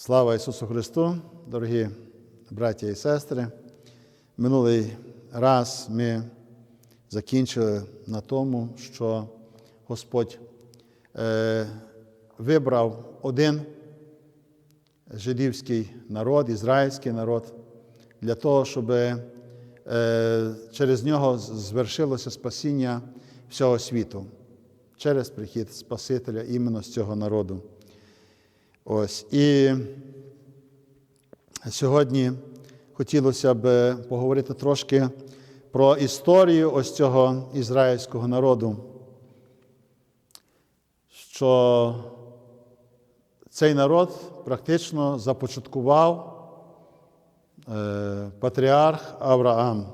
Слава Ісусу Христу, дорогі браті і сестри. Минулий раз ми закінчили на тому, що Господь е, вибрав один жидівський народ, ізраїльський народ, для того, щоб е, через нього звершилося спасіння всього світу, через прихід Спасителя іменно з цього народу. Ось. І сьогодні хотілося б поговорити трошки про історію ось цього ізраїльського народу, що цей народ практично започаткував е, патріарх Авраам,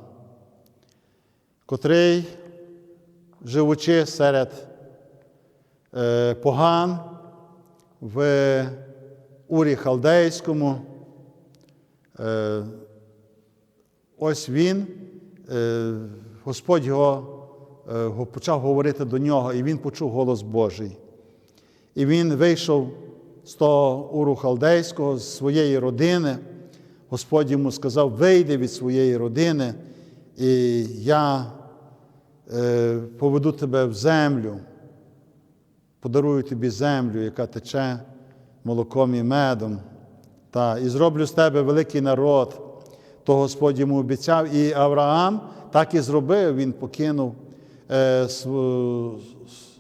котрий, живучи серед е, поган, в Урі Халдейському. Е, Ось він, е, Господь його е, почав говорити до нього, і він почув голос Божий. І він вийшов з того уру халдейського, з своєї родини. Господь йому сказав: вийди від своєї родини, і я поведу тебе в землю подарую тобі землю, яка тече молоком і медом, та, і зроблю з тебе великий народ. То Господь йому обіцяв. І Авраам так і зробив, він покинув е,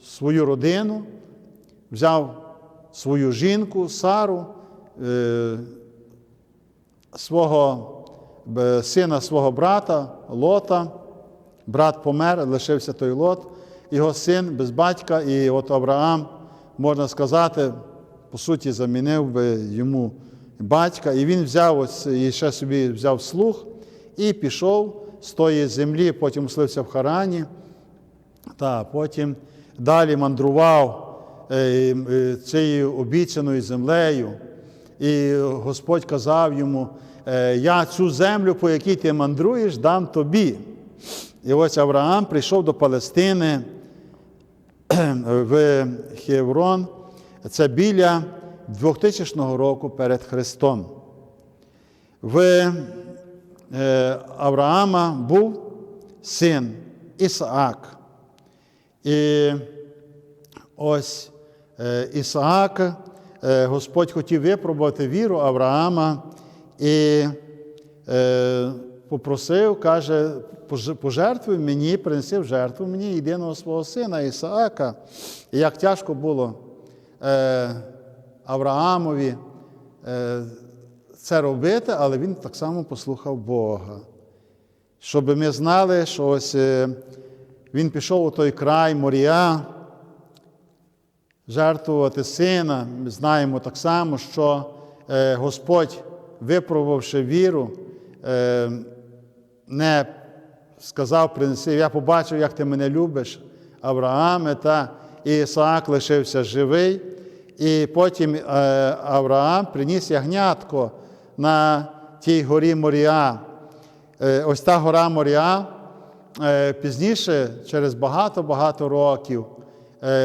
свою родину, взяв свою жінку, Сару, е, свого сина свого брата, Лота. Брат помер, лишився той лот його син без батька, і от Авраам, можна сказати, по суті, замінив би йому батька, і він взяв і ще собі взяв слух і пішов з тої землі, потім слився в Харані, та потім далі мандрував е, е, цією обіцяною землею. І Господь казав йому, «Е, я цю землю, по якій ти мандруєш, дам тобі. І ось Авраам прийшов до Палестини в Хеврон, це біля 2000 року перед Христом. В е, Авраама був син Ісаак. І ось е, Ісаак, е, Господь хотів випробувати віру Авраама і попросив, каже, пожертвуй мені, принеси в жертву мені єдиного свого сина Ісаака. І як тяжко було Авраамові е, це робити, але він так само послухав Бога. Щоб ми знали, що ось е, він пішов у той край Морія, жертвувати сина. Ми знаємо так само, що е, Господь, випробувавши віру, е, не сказав, принеси, я побачив, як ти мене любиш, Аврааме, та Ісаак лишився живий. І потім е, Авраам приніс ягнятко на тій горі Моріа. Е, ось та гора Моріа. Е, пізніше, через багато-багато років,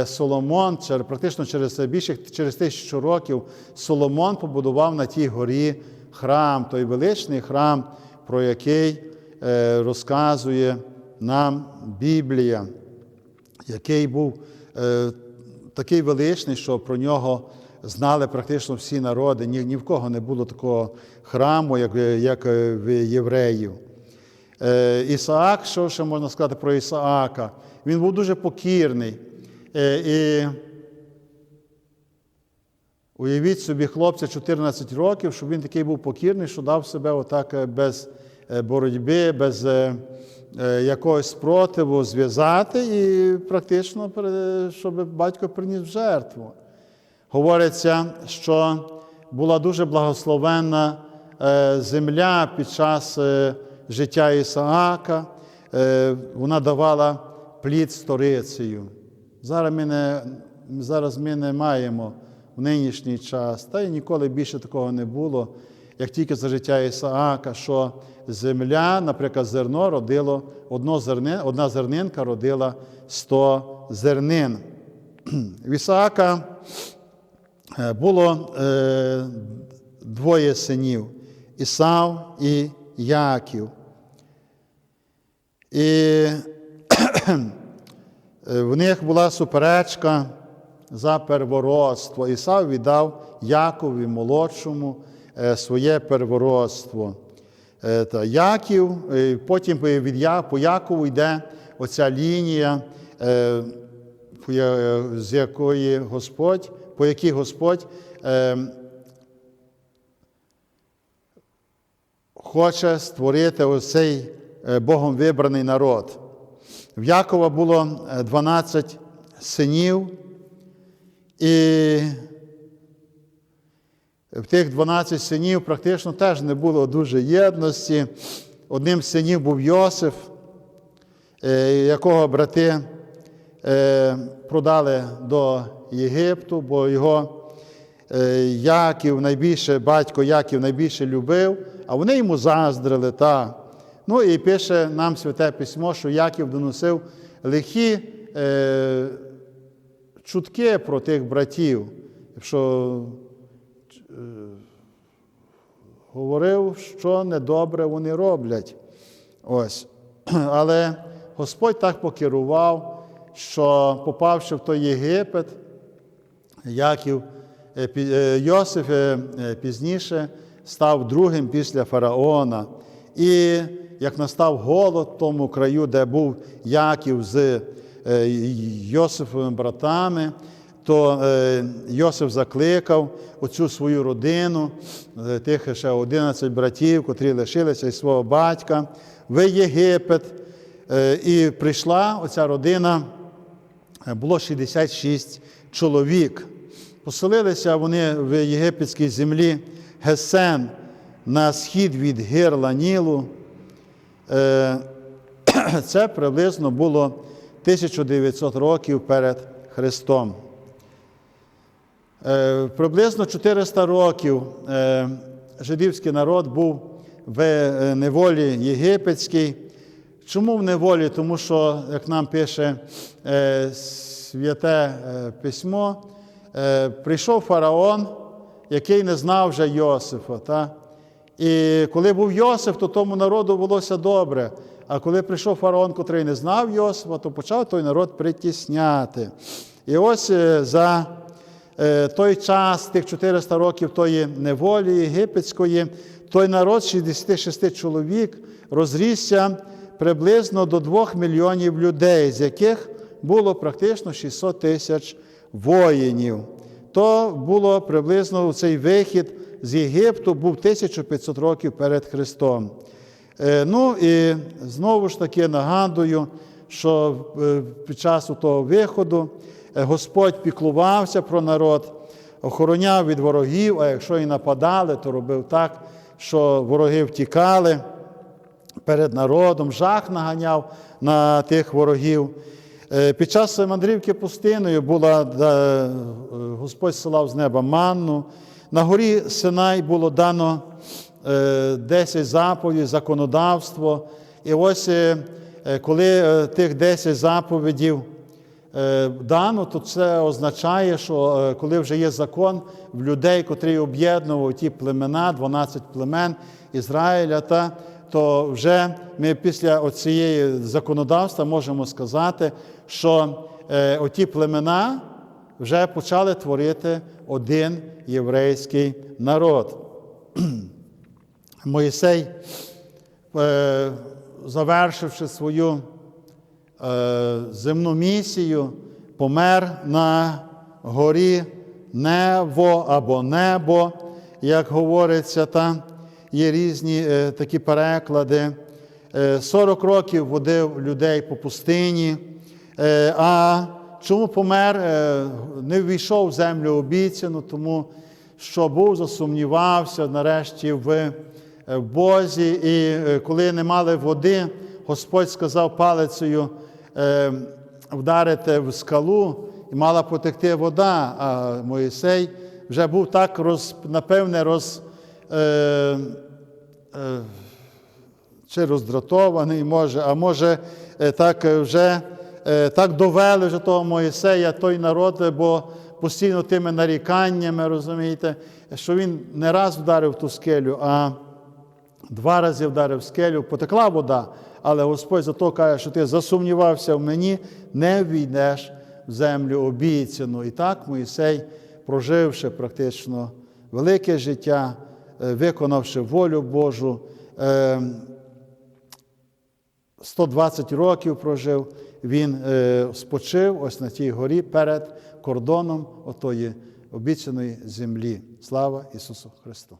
Соломон, практично через більше через тисячу років, Соломон побудував на тій горі храм, той величний храм, про який розказує нам Біблія, який був такий величний, що про нього знали практично всі народи. Ні, ні в кого не було такого храму, як як в євреїв. Е, Ісаак, що ще можна сказати про Ісаака? Він був дуже покірний. І уявіть собі, хлопця 14 років, щоб він такий був покірний, що дав себе отак без Е, боротьби, без е, е, якогось спротиву зв'язати і практично, щоб батько приніс жертву. Говориться, що була дуже благословенна земля під час життя Ісаака, вона давала плід сторицею. Зараз ми не, зараз ми не маємо в нинішній час, та й ніколи більше такого не було, як тільки за життя Ісаака, що земля, наприклад, зерно родило одно зерни, одна зернинка родила 100 зернин. В Ісаака е, було двоє синів Ісав і Яків. І в них була суперечка за первородство. Ісав віддав Якові молодшому е, своє первородство. Е, Яків, е, потім від по Якову йде оця лінія, е, з якої Господь, по якій Господь е, хоче створити ось цей е, Богом вибраний народ. В Якова було е, 12 синів, і в тих 12 синів практично теж не було дуже єдності. Одним з синів був Йосиф, е, якого брати е, продали до Єгипту, бо його е, Яків найбільше, батько Яків найбільше любив, а вони йому заздрили. Та. Ну і пише нам Святе Письмо, що Яків доносив лихі чутки про тих братів, що говорив, що недобре вони роблять. Ось. Але Господь так покерував, що попавши в той Єгипет, Яків, е, е, Йосиф е, пізніше став другим після фараона. І як настав голод в тому краю, де був Яків з Йосифовими братами, то е, Йосиф закликав оцю свою родину, е, тих ще 11 братів, котрі лишилися із свого батька, в Єгипет. Е, І прийшла оця родина було 66 чоловік. Поселилися вони в єгипетській землі Гесен на схід від гирла Нілу. Це приблизно було 1900 років перед Христом. Е, Приблизно 400 років е, жидівський народ був в е, неволі єгипетській. Чому в неволі? Тому що, як нам пише святе письмо, прийшов фараон, який не знав вже Йосифа. Та? І коли був Йосиф, то тому народу булося добре. А коли прийшов фараон, котрий не знав Йосифа, то почав той народ притісняти. І ось за той час, тих 400 років тої неволі єгипетської, той народ 66 чоловік розрісся приблизно до 2 мільйонів людей, з яких було практично 600 тисяч воїнів. То було приблизно цей вихід з Єгипту був 1500 років перед Христом. Е, Ну і знову ж таки нагадую, що е, під час того виходу е, Господь піклувався про народ, охороняв від ворогів, а якщо і нападали, то робив так, що вороги втікали перед народом, жах наганяв на тих ворогів. Е, Під час мандрівки пустиною була, е, Господь силав з неба манну. На горі Синай було дано е, 10 заповідей, законодавство. І ось е, е, коли е, тих 10 заповідів е, дано, то це означає, що е, коли вже є закон в людей, котрі об'єднували ті племена, 12 племен Ізраїля, та, то вже ми після цієї законодавства можемо сказати, що е, оті племена вже почали творити один єврейський народ. Моїсей, е, завершивши свою е, земну місію, помер на горі Нево або небо, як говориться, там є різні е, такі переклади. Е, 40 років водив людей по пустині. Е, а чому помер? Е, не ввійшов в землю обіцяну, тому що був, засумнівався нарешті в, е, Бозі. І е, коли не мали води, Господь сказав палицею е, вдарити в скалу, і мала потекти вода. А Моїсей вже був так роз, напевне, роз. Е, е, чи роздратований, може, а може, е, так вже е, так довели вже того Моїсея, той народ, бо постійно тими наріканнями, розумієте, що він не раз вдарив ту скелю, а два рази вдарив скелю, потекла вода, але Господь зато каже, що ти засумнівався в мені, не війдеш в землю обіцяну. І так Моїсей, проживши практично велике життя, е, виконавши волю Божу, е, 120 років прожив, він е, спочив ось на тій горі перед кордоном отої обіцяної землі. Слава Ісусу Христу!